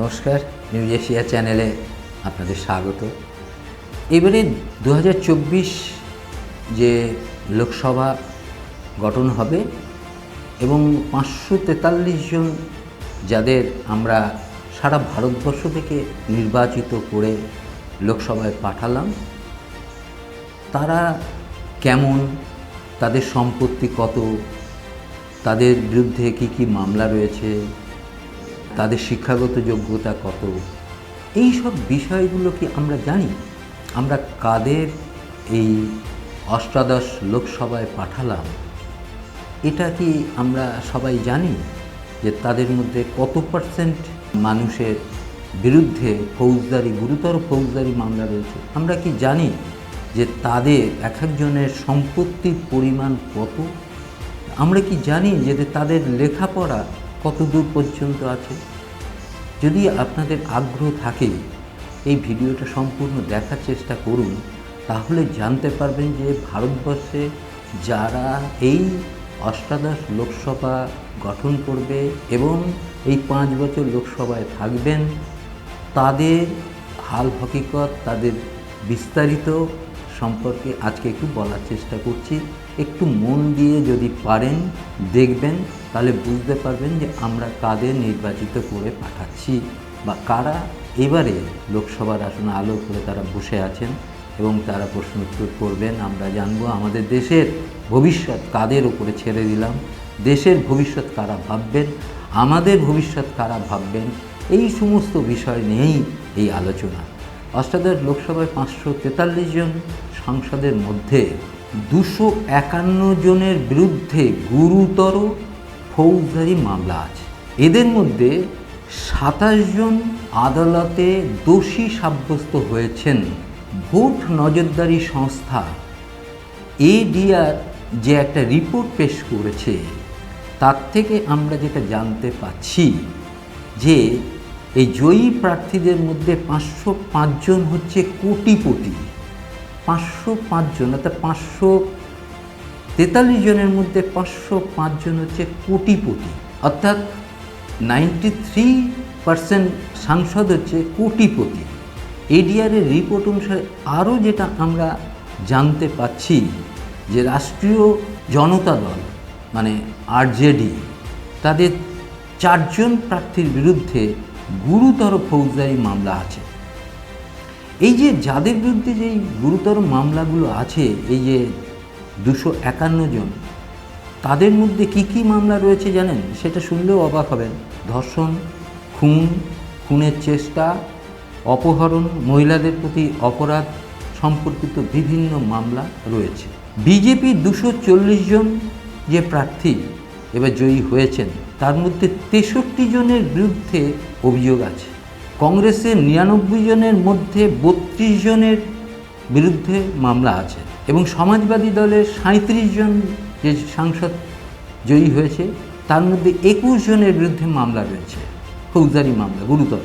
নমস্কার news Asia চ্যানেলে আপনাদের স্বাগত। এবারে দু হাজার চব্বিশ যে লোকসভা গঠন হবে এবং পাঁচশো তেতাল্লিশ জন যাদের আমরা সারা ভারতবর্ষ থেকে নির্বাচিত করে লোকসভায় পাঠালাম, তারা কেমন? তাদের সম্পত্তি কত? তাদের বিরুদ্ধে কি কি মামলা রয়েছে? তাদের শিক্ষাগত যোগ্যতা কত? এই সব বিষয়গুলো কি আমরা জানি? আমরা কাদের এই অষ্টাদশ লোকসভায় পাঠালাম? এটা কি আমরা সবাই জানি যে তাদের মধ্যে কত পার্সেন্ট মানুষের বিরুদ্ধে ফৌজদারি, গুরুতর ফৌজদারি মামলা রয়েছে? আমরা কি জানি যে তাদের এক একজনের সম্পত্তির পরিমাণ কত? আমরা কি জানি যে তাদের লেখাপড়া কত দূর পর্যন্ত আছে? যদি আপনাদের আগ্রহ থাকে, এই ভিডিওটা সম্পূর্ণ দেখার চেষ্টা করুন, তাহলে জানতে পারবেন যে ভারতবর্ষে যারা এই অষ্টাদশ লোকসভা গঠন করবে এবং এই পাঁচ বছর লোকসভায় থাকবেন, তাদের হাল হকিকত, তাদের বিস্তারিত সম্পর্কে আজকে একটু বলার চেষ্টা করছি। একটু মন দিয়ে যদি পারেন, দেখবেন, তাহলে বুঝতে পারবেন যে আমরা কাদের নির্বাচিত করে পাঠাচ্ছি বা কারা এবারে লোকসভার আসনে আলো করে তারা বসে আছেন এবং তারা প্রশ্ন উত্তর করবেন। আমরা জানব আমাদের দেশের ভবিষ্যৎ কাদের ওপরে ছেড়ে দিলাম, দেশের ভবিষ্যৎ কারা ভাববেন, আমাদের ভবিষ্যৎ কারা ভাববেন, এই সমস্ত বিষয় নিয়েই এই আলোচনা। অষ্টাদশ লোকসভায় পাঁচশো তেতাল্লিশ জন সাংসদের মধ্যে দুশো একান্ন জনের বিরুদ্ধে গুরুতর ফৌজদারি মামলা আছে। এদের মধ্যে সাতাশ জন আদালতে দোষী সাব্যস্ত হয়েছেন। ভোট নজরদারি সংস্থা এডিআর যে একটা রিপোর্ট পেশ করেছে, তার থেকে আমরা যেটা জানতে পাচ্ছি যে এই জয়ী প্রার্থীদের মধ্যে পাঁচশো পাঁচজন হচ্ছে কোটিপতি। পাঁচশো পাঁচজন অর্থাৎ পাঁচশো তেতাল্লিশ জনের মধ্যে পাঁচশো পাঁচজন হচ্ছে কোটিপতি। অর্থাৎ নাইনটি থ্রি পার্সেন্ট সাংসদ হচ্ছে কোটিপতি। এডিআরের রিপোর্ট অনুসারে আরও যেটা আমরা জানতে পাচ্ছি যে রাষ্ট্রীয় জনতা দল মানে আরজেডি, তাদের চারজন প্রার্থীর বিরুদ্ধে গুরুতর ফৌজদারি মামলা আছে। এই যে যাদের বিরুদ্ধে যেই গুরুতর মামলাগুলো আছে, এই যে দুশো একান্ন জন, তাদের মধ্যে কি কি মামলা রয়েছে জানেন? সেটা শুনলেও অবাক হবেন। ধর্ষণ, খুন, খুনের চেষ্টা, অপহরণ, মহিলাদের প্রতি অপরাধ সম্পর্কিত বিভিন্ন মামলা রয়েছে। বিজেপি দুশো চল্লিশ জন যে প্রার্থী এবার জয়ী হয়েছেন, তার মধ্যে তেষট্টি জনের বিরুদ্ধে অভিযোগ আছে। কংগ্রেসের নিরানব্বই জনের মধ্যে বত্রিশ জনের বিরুদ্ধে মামলা আছে এবং সমাজবাদী দলের সাঁত্রিশ জন যে সাংসদ জয়ী হয়েছে, তার মধ্যে একুশ জনের বিরুদ্ধে মামলা রয়েছে। ফৌজদারি মামলা, গুরুতর।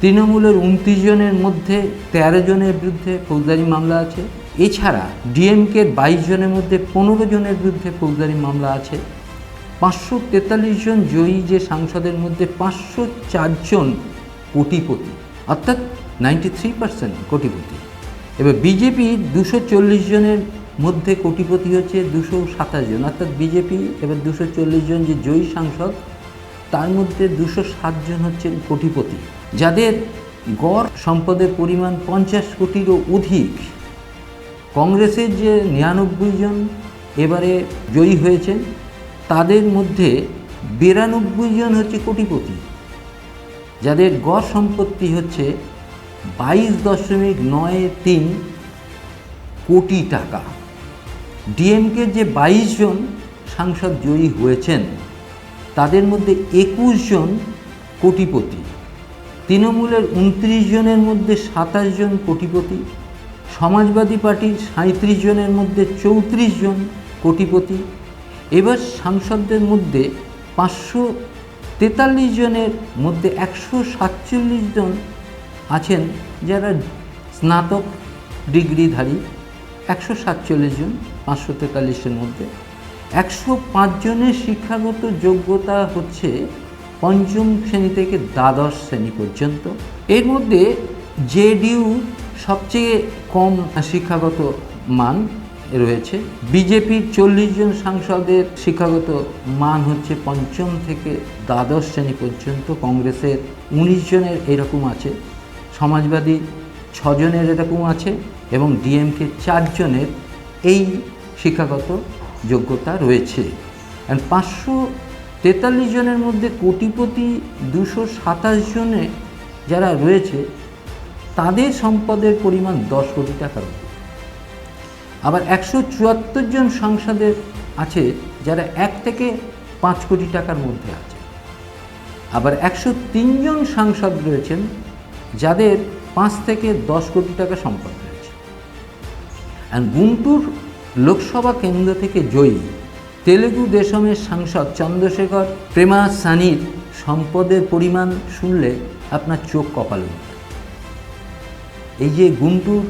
তৃণমূলের উনত্রিশ জনের মধ্যে তেরো জনের বিরুদ্ধে ফৌজদারি মামলা আছে। এছাড়া ডিএমকের বাইশ জনের মধ্যে পনেরো জনের বিরুদ্ধে ফৌজদারি মামলা আছে। পাঁচশো তেতাল্লিশ জন জয়ী যে সাংসদের মধ্যে পাঁচশো চারজন কোটিপতি, অর্থাৎ নাইনটি থ্রি পার্সেন্ট কোটিপতি। এবার বিজেপি দুশো চল্লিশ জনের মধ্যে কোটিপতি হচ্ছে দুশো সাতাশ জন, অর্থাৎ বিজেপি এবার দুশো চল্লিশ জন যে জয়ী সাংসদ, তার মধ্যে দুশো জন হচ্ছেন কোটিপতি। যাদের গড় সম্পদের পরিমাণ পঞ্চাশ কোটিরও অধিক, কংগ্রেসের যে নিরানব্বই জন এবারে জয়ী হয়েছেন, তাদের মধ্যে বিরানব্বই জন হচ্ছে কোটিপতি। যাদের গড় সম্পত্তি হচ্ছে বাইশ দশমিক নয় তিন কোটি টাকা। ডিএমকে যে বাইশ জন সাংসদ জয়ী হয়েছেন, তাদের মধ্যে একুশ জন কোটিপতি। তৃণমূলের উনত্রিশ জনের মধ্যে সাতাশ জন কোটিপতি। সমাজবাদী পার্টির সাঁত্রিশ জনের মধ্যে চৌত্রিশ জন কোটিপতি। এবার সাংসদদের মধ্যে পাঁচশো তেতাল্লিশ জনের মধ্যে একশো সাতচল্লিশ জন আছেন যারা স্নাতক ডিগ্রিধারী। একশো সাতচল্লিশ জন, পাঁচশো তেতাল্লিশের মধ্যে। একশো জনের শিক্ষাগত যোগ্যতা হচ্ছে পঞ্চম শ্রেণি থেকে দ্বাদশ শ্রেণি পর্যন্ত। এর মধ্যে জেডিইউ সবচেয়ে কম শিক্ষাগত মান। রয়েছে বিজেপির চল্লিশ জন সাংসদের শিক্ষাগত মান হচ্ছে পঞ্চম থেকে দ্বাদশ শ্রেণি পর্যন্ত, কংগ্রেসের উনিশ জনের এরকম আছে, সমাজবাদী ছজনের এরকম আছে, এবং ডিএমকে চারজনের এই শিক্ষাগত যোগ্যতা রয়েছে অ্যান্ড পাঁচশো তেতাল্লিশ জনের মধ্যে কোটিপতি দুশো সাতাশ জনে যারা রয়েছে, তাদের সম্পদের পরিমাণ দশ কোটি টাকার। আবার একশো চুয়াত্তর জন সাংসদের আছে যারা এক থেকে পাঁচ কোটি টাকার মধ্যে আছে আবার একশো তিনজন সাংসদ রয়েছেন যাদের পাঁচ থেকে দশ কোটি টাকা সম্পদ রয়েছে আর গুন্টুর লোকসভা কেন্দ্র থেকে জয়ী তেলেগু দেশমের সাংসদ চন্দ্রশেখর প্রেমা সানির সম্পদের পরিমাণ শুনলে আপনার চোখ কপালে। এই যে গুন্টুর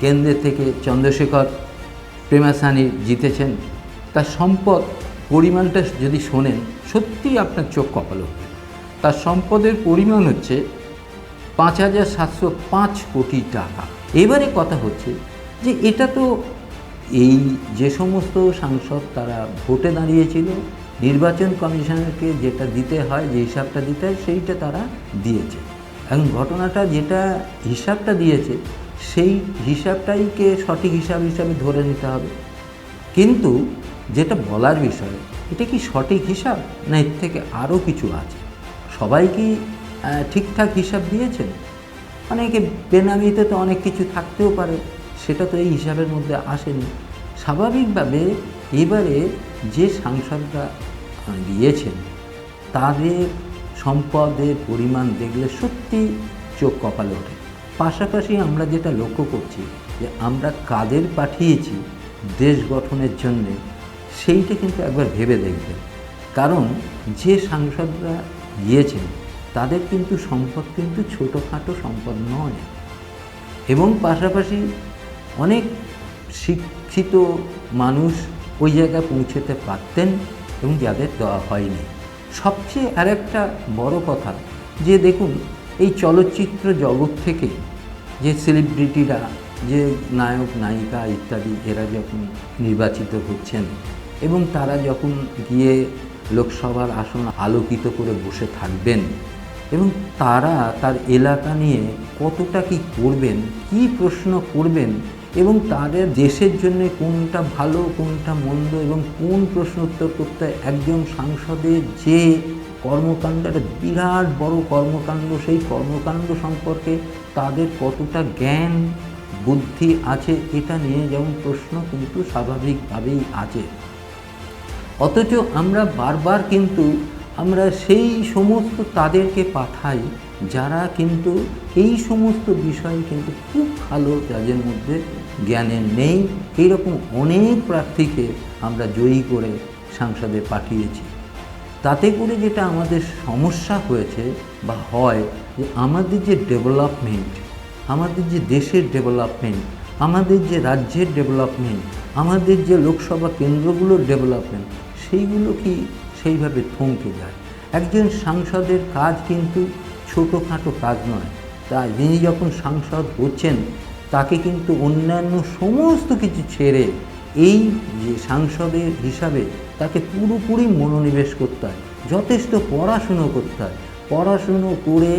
কেন্দ্রের থেকে চন্দ্রশেখর প্রেমাসানি জিতেছেন, তার সম্পদ পরিমাণটা যদি শোনেন, সত্যিই আপনার চোখ কপালে তার সম্পদের পরিমাণ হচ্ছে পাঁচ হাজার সাতশো পাঁচ কোটি টাকা। এবারে কথা হচ্ছে যে এটা তো এই যে সমস্ত সাংসদ তারা ভোটে দাঁড়িয়েছিল, নির্বাচন কমিশনারকে যেটা দিতে হয়, যে হিসাবটা দিতে হয়, সেইটা তারা দিয়েছে। এখন ঘটনাটা যেটা হিসাবটা দিয়েছে সেই হিসাবটাইকে সঠিক হিসাব হিসাবে ধরে নিতে হবে। কিন্তু যেটা বলার বিষয়, এটা কি সঠিক হিসাব? না এর থেকে আরও কিছু আছে। সবাই কি ঠিকঠাক হিসাব দিয়েছেন? অনেকে বেনামিতে তো অনেক কিছু থাকতেও পারে, সেটা তো এই হিসাবের মধ্যে আসেনি। স্বাভাবিকভাবে এবারে যে সাংসদরা দিয়েছেন, তাদের সম্পদের পরিমাণ দেখলে সত্যি চোখ কপালে ওঠে। পাশাপাশি আমরা যেটা লক্ষ্য করছি যে আমরা কাদের পাঠিয়েছি দেশ গঠনের জন্যে, সেইটা কিন্তু একবার ভেবে দেখবেন। কারণ যে সাংসদরা গিয়েছেন, তাদের কিন্তু সম্পদ কিন্তু ছোটোখাটো সম্পদ নয়। এবং পাশাপাশি অনেক শিক্ষিত মানুষ ওই জায়গায় পৌঁছতে পারতেন এবং যাদের দেওয়া হয়নি। সবচেয়ে আরেকটা বড় কথা যে দেখুন, এই চলচ্চিত্র জগৎ থেকে যে সেলিব্রিটিরা যে নায়ক, নায়িকা ইত্যাদি, এরা যখন নির্বাচিত হচ্ছেন এবং তারা যখন গিয়ে লোকসভার আসন আলোকিত করে বসে থাকবেন এবং তারা তার এলাকা নিয়ে কতটা কি করবেন, কি প্রশ্ন করবেন এবং তাদের দেশের জন্য কোনটা ভালো, কোনটা মন্দ এবং কোন প্রশ্ন উত্তর করতে একজন সাংসদের যে কর্মকাণ্ড একটা বিরাট বড় কর্মকাণ্ড, সেই কর্মকাণ্ড সম্পর্কে তাদের কতটা জ্ঞান, বুদ্ধি আছে এটা নিয়ে যেমন প্রশ্ন কিন্তু স্বাভাবিকভাবেই আছে। অথচ আমরা বারবার কিন্তু আমরা সেই সমস্ত তাদেরকে পাঠাই, যারা কিন্তু এই সমস্ত বিষয়ে কিন্তু খুব ভালো যাদের মধ্যে জ্ঞানের নেই। এইরকম অনেক প্রার্থীকে আমরা জয়ী করে সংসদে পাঠিয়েছি। তাতে করে যেটা আমাদের সমস্যা হয়েছে বা হয় যে আমাদের যে ডেভেলপমেন্ট, আমাদের যে দেশের ডেভেলপমেন্ট, আমাদের যে রাজ্যের ডেভেলপমেন্ট, আমাদের যে লোকসভা কেন্দ্রগুলোর ডেভেলপমেন্ট, সেইগুলো কি সেইভাবে থমকে যায়? একজন সাংসদের কাজ কিন্তু ছোটোখাটো কাজ নয়। তা যিনি যখন সাংসদ হচ্ছেন, তাকে কিন্তু অন্যান্য সমস্ত কিছু ছেড়ে এই যে সাংসদের হিসাবে তাকে পুরোপুরি মনোনিবেশ করতে হয়, যথেষ্ট পড়াশুনো করতে হয়। পড়াশুনো করে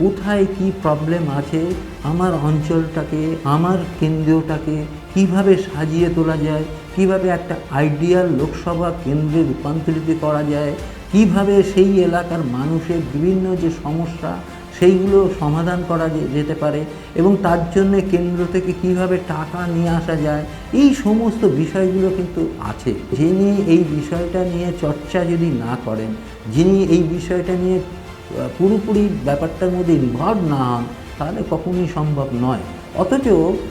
কোথায় কি প্রবলেম আছে, আমার অঞ্চলটাকে, আমার কেন্দ্রটাকে কীভাবে সাজিয়ে তোলা যায়, কীভাবে একটা আইডিয়াল লোকসভা কেন্দ্রে রূপান্তরিত করা যায়, কীভাবে সেই এলাকার মানুষের বিভিন্ন যে সমস্যা, সেইগুলো সমাধান করা যেতে পারে এবং তার জন্যে কেন্দ্র থেকে কীভাবে টাকা নিয়ে আসা যায়, এই সমস্ত বিষয়গুলো কিন্তু আছে। যিনি এই বিষয়টা নিয়ে চর্চা যদি না করেন, যিনি এই বিষয়টা নিয়ে পুরোপুরি ব্যাপারটার মধ্যে ইনভলভ না হন, তাহলে কখনোই সম্ভব নয়। অথচ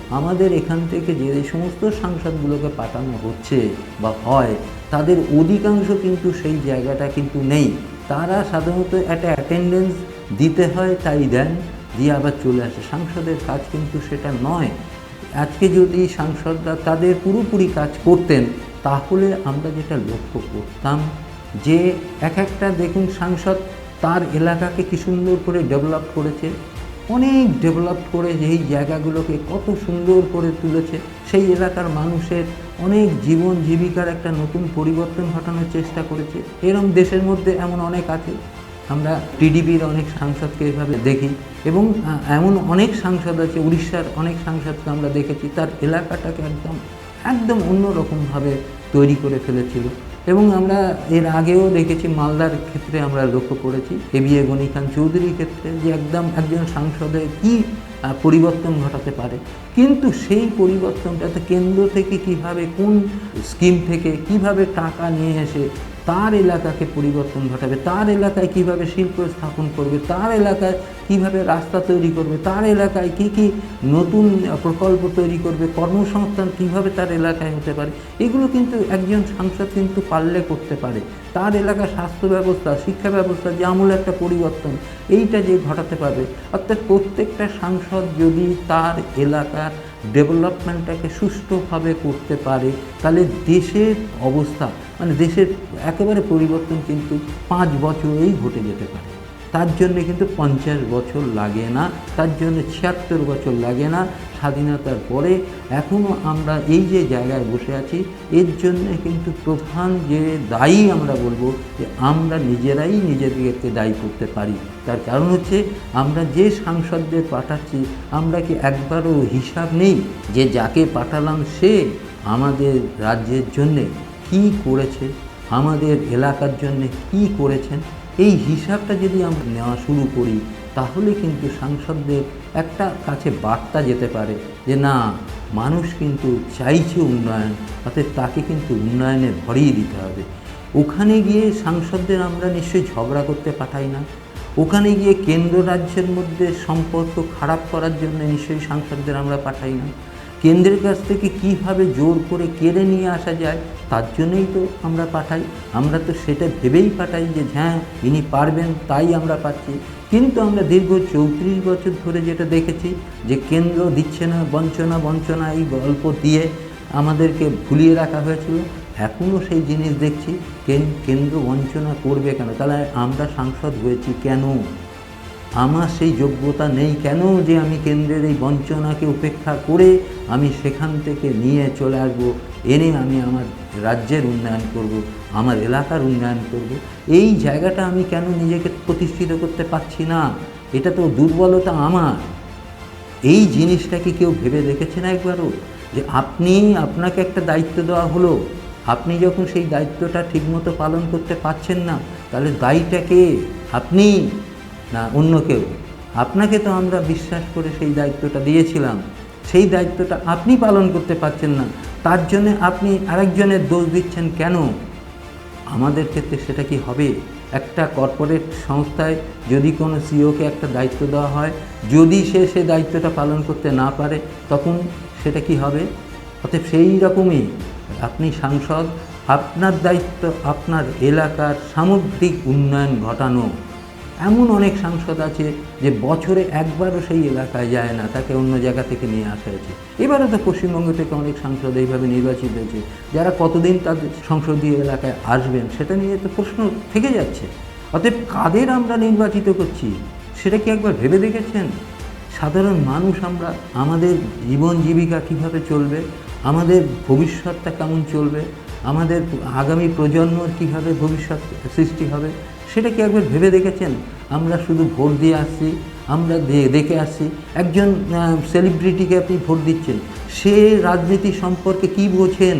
আমাদের এখান থেকে যে সমস্ত সাংসদগুলোকে পাঠানো হচ্ছে বা হয়, তাদের অধিকাংশ কিন্তু সেই জায়গাটা কিন্তু নেই। তারা সাধারণত একটা অ্যাটেন্ডেন্স দিতে হয়, তাই দেন, দিয়ে আবার চলে আসে। সাংসদের কাজ কিন্তু সেটা নয়। আজকে যদি সাংসদরা তাদের পুরোপুরি কাজ করতেন, তাহলে আমরা যেটা লক্ষ্য করতাম, যে এক একটা দেখুন সাংসদ তার এলাকাকে কি সুন্দর করে ডেভেলপ করেছে, অনেক ডেভেলপ করে যেই জায়গাগুলোকে কত সুন্দর করে তুলেছে, সেই এলাকার মানুষের অনেক জীবন জীবিকার একটা নতুন পরিবর্তন ঘটানোর চেষ্টা করেছে। এরম দেশের মধ্যে এমন অনেক আছে। আমরা টিডিপির অনেক সাংসদকে এভাবে দেখি এবং এমন অনেক সাংসদ আছে, উড়িষ্যার অনেক সাংসদকে আমরা দেখেছি, তার এলাকাটাকে একদম একদম অন্যরকমভাবে তৈরি করে ফেলেছিল। এবং আমরা এর আগেও দেখেছি মালদার ক্ষেত্রে আমরা লক্ষ্য করেছি, এ বি এ গনি খান চৌধুরীর ক্ষেত্রে যে একদম একজন সাংসদে কি পরিবর্তন ঘটাতে পারে। কিন্তু সেই পরিবর্তনটাতে কেন্দ্র থেকে কীভাবে কোন স্কিম থেকে কীভাবে টাকা নিয়ে এসে তার এলাকাকে পরিবর্তন ঘটাবে, তার এলাকায় কীভাবে শিল্প স্থাপন করবে, তার এলাকায় কীভাবে রাস্তা তৈরি করবে, তার এলাকায় কি কি নতুন প্রকল্প তৈরি করবে, কর্মসংস্থান কীভাবে তার এলাকায় হতে পারে, এগুলো কিন্তু একজন সাংসদ কিন্তু পারলে করতে পারে। তার এলাকার স্বাস্থ্য ব্যবস্থা, শিক্ষা ব্যবস্থা যে আমূল একটা পরিবর্তন, এইটা যে ঘটাতে পারবে, অর্থাৎ প্রত্যেকটা সাংসদ যদি তার এলাকার ডেভেলপমেন্টটাকে সুষ্ঠুভাবে করতে পারে, তাহলে দেশের অবস্থা মানে দেশের একেবারে পরিবর্তন কিন্তু পাঁচ বছরেই ঘটে যেতে পারে। তার জন্য কিন্তু পঞ্চাশ বছর লাগে না, তার জন্য ছিয়াত্তর বছর লাগে না, স্বাধীনতার পরে এখনও আমরা এই যে জায়গায় বসে আছি, এর জন্য কিন্তু প্রধান যে দায়ী আমরা বলব যে আমরা নিজেরাই নিজেদেরকে দায়ী করতে পারি। তার কারণ হচ্ছে আমরা যে সাংসদদের পাঠাচ্ছি, আমরা কি একবারও হিসাব নেই যে যাকে পাঠালাম সে আমাদের রাজ্যের জন্যে কী করেছে, আমাদের এলাকার জন্য কি করেছেন, এই হিসাবটা যদি আমরা নেওয়া শুরু করি, তাহলে কিন্তু সাংসদদের একটা কাছে বার্তা যেতে পারে যে না, মানুষ কিন্তু চাইছে উন্নয়ন অর্থাৎ তাকে কিন্তু উন্নয়নে ভরিয়ে দিতে হবে। ওখানে গিয়ে সাংসদদের আমরা নিশ্চয়ই ঝগড়া করতে পাঠাই না। ওখানে গিয়ে কেন্দ্র রাজ্যের মধ্যে সম্পর্ক খারাপ করার জন্য নিশ্চয়ই সাংসদদের আমরা পাঠাই না। কেন্দ্রের কাছ থেকে কীভাবে জোর করে কেড়ে নিয়ে আসা যায়, তার জন্যই তো আমরা পাঠাই। আমরা তো সেটা ভেবেই পাঠাই যে হ্যাঁ ইনি পারবেন, তাই আমরা পাচ্ছি। কিন্তু আমরা দীর্ঘ চৌত্রিশ বছর ধরে যেটা দেখেছি যে, কেন্দ্র দিচ্ছে না, বঞ্চনা বঞ্চনা, এই গল্প দিয়ে আমাদেরকে ভুলিয়ে রাখা হয়েছিল। এখনও সেই জিনিস দেখছি কেন- কেন্দ্র বঞ্চনা করবে কেন? তাহলে আমরা সাংসদ হয়েছি কেন? আমার সেই যোগ্যতা নেই কেন যে আমি কেন্দ্রের এই বঞ্চনাকে উপেক্ষা করে আমি সেখান থেকে নিয়ে চলে আসব, এনে আমি আমার রাজ্যের উন্নয়ন করব, আমার এলাকার উন্নয়ন করব। এই জায়গাটা আমি কেন নিজেকে প্রতিষ্ঠিত করতে পারছি না? এটা তো দুর্বলতা আমার। এই জিনিসটা কি কেউ ভেবে দেখেছে না একবারও? যে আপনি, আপনাকে একটা দায়িত্ব দেওয়া হলো, আপনি যখন সেই দায়িত্বটা ঠিকমতো পালন করতে পারছেন না, তাহলে দায়ীটা কে? আপনি। না অন্য কেউ। আপনাকে তো আমরা বিশ্বাস করে সেই দায়িত্বটা দিয়েছিলাম। সেই দায়িত্বটা আপনি পালন করতে পারছেন না। তার জন্য আপনি আরেকজনের দোষ দিচ্ছেন কেন? আমাদের ক্ষেত্রে সেটা কি হবে? একটা কর্পোরেট সংস্থায় যদি কোনো সিওকে একটা দায়িত্ব দেওয়া হয়, যদি সে সে দায়িত্বটা পালন করতে না পারে, তখন সেটা কি হবে? অতএব সেই রকমই আপনি সাংসদ, আপনার দায়িত্ব আপনার এলাকার সামগ্রিক উন্নয়ন ঘটানো। এমন অনেক সাংসদ আছে যে বছরে একবারও সেই এলাকায় যায় না, তাকে অন্য জায়গা থেকে নিয়ে আসা হয়েছে। এবারও তো পশ্চিমবঙ্গ থেকে অনেক সাংসদ এইভাবে নির্বাচিত হয়েছে। যারা কতদিন তাদের সংসদীয় এলাকায় আসবেন, সেটা নিয়ে তো প্রশ্ন থেকে যাচ্ছে। অতএব কাদের আমরা নির্বাচিত করছি, সেটা কি একবার ভেবে দেখেছেন? সাধারণ মানুষ আমরা, আমাদের জীবন জীবিকা কীভাবে চলবে? আমাদের ভবিষ্যৎটা কেমন চলবে? আমাদের আগামী প্রজন্মর কীভাবে ভবিষ্যৎ সৃষ্টি হবে? সেটা কি একবার ভেবে দেখেছেন? আমরা শুধু ভোট দিয়ে আসছি, আমরা দেখে আসছি। একজন সেলিব্রিটিকে আপনি ভোট দিচ্ছেন, সে রাজনীতি সম্পর্কে কি বোঝেন?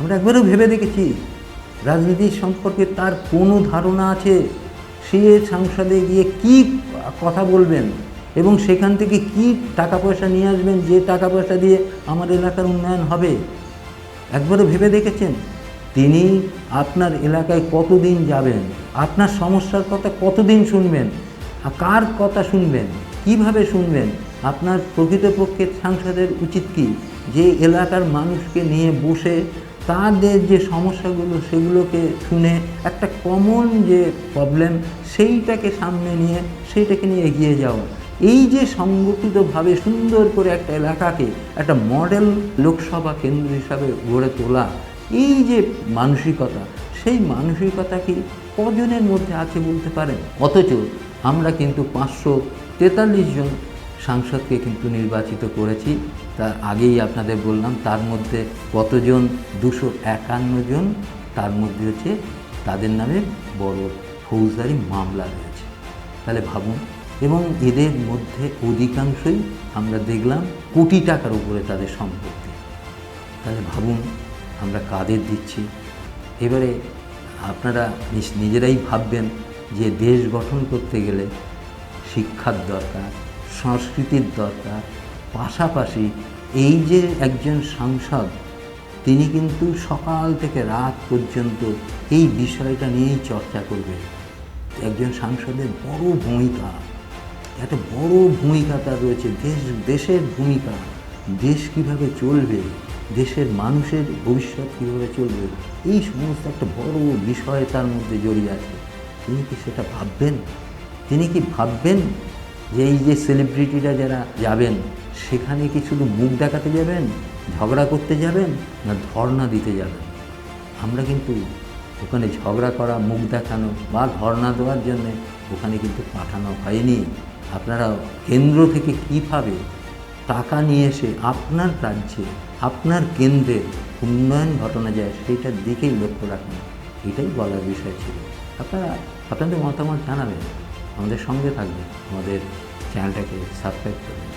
আমরা একবারও ভেবে দেখেছি। রাজনীতি সম্পর্কে তার কোনো ধারণা আছে? সে সংসদে গিয়ে কি কথা বলবেন? এবং সেখান থেকে কি টাকা পয়সা নিয়ে আসবেন? যে টাকা পয়সা দিয়ে আমার এলাকার উন্নয়ন হবে? একবারও ভেবে দেখেছেন? তিনি আপনার এলাকায় কতদিন যাবেন? আপনার সমস্যার কথা কতদিন শুনবেন? কার কথা শুনবেন? কীভাবে শুনবেন? আপনার প্রকৃতপক্ষে সাংসদের উচিত কি? যে এলাকার মানুষকে নিয়ে বসে তাদের যে সমস্যাগুলো, সেগুলোকে শুনে একটা কমন যে প্রবলেম সেইটাকে সামনে নিয়ে, সেইটাকে নিয়ে এগিয়ে যাওয়া। এই যে সংগঠিতভাবে সুন্দর করে একটা এলাকাকে একটা মডেল লোকসভা কেন্দ্র হিসাবে গড়ে তোলা এই যে মানসিকতা, সেই মানসিকতা কি কজনের মধ্যে আছে বলতে পারেন? অথচ আমরা কিন্তু পাঁচশো তেতাল্লিশ জন সাংসদকে কিন্তু নির্বাচিত করেছি। তার আগেই আপনাদের বললাম, তার মধ্যে কতজন? দুশো একান্ন জন। তার মধ্যে হচ্ছে তাদের নামে বড় ফৌজদারি মামলা রয়েছে। তাহলে ভাবুন, এবং এদের মধ্যে অধিকাংশই আমরা দেখলাম কোটি টাকার উপরে তাদের সম্পত্তি। তাহলে ভাবুন আমরা কাদের দিচ্ছি? এবারে আপনারা নিজেরাই ভাববেন যে দেশ গঠন করতে গেলে শিক্ষার দরকার, সংস্কৃতির দরকার, পাশাপাশি এই যে একজন সাংসদ, তিনি কিন্তু সকাল থেকে রাত পর্যন্ত এই বিষয়টা নিয়েই চর্চা করবে একজন সাংসদের বড় ভূমিকা, একটা বড় ভূমিকা তার রয়েছে, দেশ, দেশের ভূমিকা, দেশ কীভাবে চলবে দেশের মানুষের ভবিষ্যৎ কীভাবে চলবে, এই সমস্ত একটা বড় বিষয় তার মধ্যে জড়িয়ে আছে। তিনি কি সেটা ভাববেন? তিনি কি ভাববেন যে এই যে সেলিব্রিটিরা যারা যাবেন, সেখানে কি শুধু মুখ দেখাতে যাবেন, ঝগড়া করতে যাবেন, না ধর্ণা দিতে যাবেন? আমরা কিন্তু ওখানে ঝগড়া করা, মুখ দেখানো বা ধর্ণা দেওয়ার জন্যে ওখানে কিন্তু পাঠানো হয়নি। আপনারা কেন্দ্র থেকে কীভাবে টাকা নিয়ে এসে আপনার রাজ্যে, আপনার কেন্দ্রে উন্নয়ন ঘটনা যায়, সেইটার দিকেই লক্ষ্য রাখুন। এটাই বলার বিষয় ছিল। আপনারা, আপনাদের মতামত জানাবেন। আমাদের সঙ্গে থাকবেন। আমাদের চ্যানেলটাকে সাবস্ক্রাইব করবেন।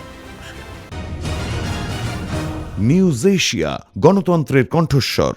নিউজ এশিয়া, গণতন্ত্রের কণ্ঠস্বর।